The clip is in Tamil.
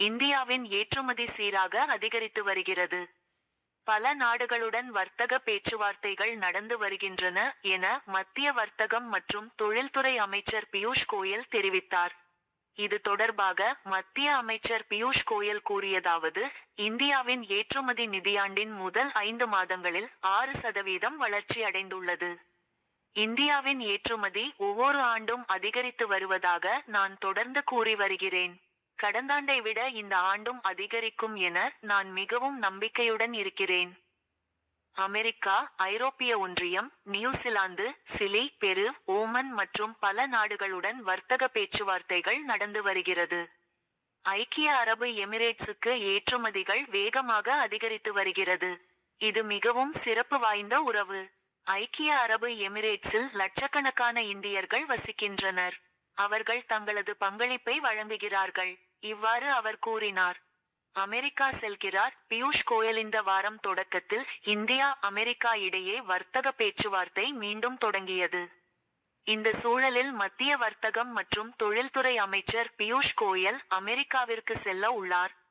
இந்தியாவின் ஏற்றுமதி சீராக அதிகரித்து வருகிறது. பல நாடுகளுடன் வர்த்தக பேச்சுவார்த்தைகள் நடந்து வருகின்றன என மத்திய வர்த்தகம் மற்றும் தொழில்துறை அமைச்சர் பியூஷ் கோயல் தெரிவித்தார். இது தொடர்பாக மத்திய அமைச்சர் பியூஷ் கோயல் கூறியதாவது இந்தியாவின் ஏற்றுமதி நிதியாண்டின் முதல் ஐந்து மாதங்களில் ஆறு சதவீதம் வளர்ச்சி அடைந்துள்ளது. இந்தியாவின் ஏற்றுமதி ஒவ்வொரு ஆண்டும் அதிகரித்து வருவதாக நான் தொடர்ந்து கூறி வருகிறேன். கடந்தாண்டை விட இந்த ஆண்டும் அதிகரிக்கும் என நான் மிகவும் நம்பிக்கையுடன் இருக்கிறேன். அமெரிக்கா ஐரோப்பிய ஒன்றியம் நியூசிலாந்து சிலி பெரு ஓமன் மற்றும் பல நாடுகளுடன் வர்த்தக பேச்சுவார்த்தைகள் நடந்து வருகிறது. ஐக்கிய அரபு எமிரேட்ஸுக்கு ஏற்றுமதிகள் வேகமாக அதிகரித்து வருகிறது. இது மிகவும் சிறப்பு வாய்ந்த உறவு. ஐக்கிய அரபு எமிரேட்ஸில் லட்சக்கணக்கான இந்தியர்கள் வசிக்கின்றனர். அவர்கள் தங்களது பங்களிப்பை வழங்குகிறார்கள். இவ்வாறு அவர் கூறினார். அமெரிக்கா செல்கிறார். பியூஷ் கோயல் இந்த வாரம் தொடக்கத்தில் இந்தியா அமெரிக்கா இடையே வர்த்தக பேச்சுவார்த்தை மீண்டும் தொடங்கியது. இந்த சூழலில் மத்திய வர்த்தகம் மற்றும் தொழில்துறை அமைச்சர் பியூஷ் கோயல் அமெரிக்காவிற்கு செல்ல உள்ளார்.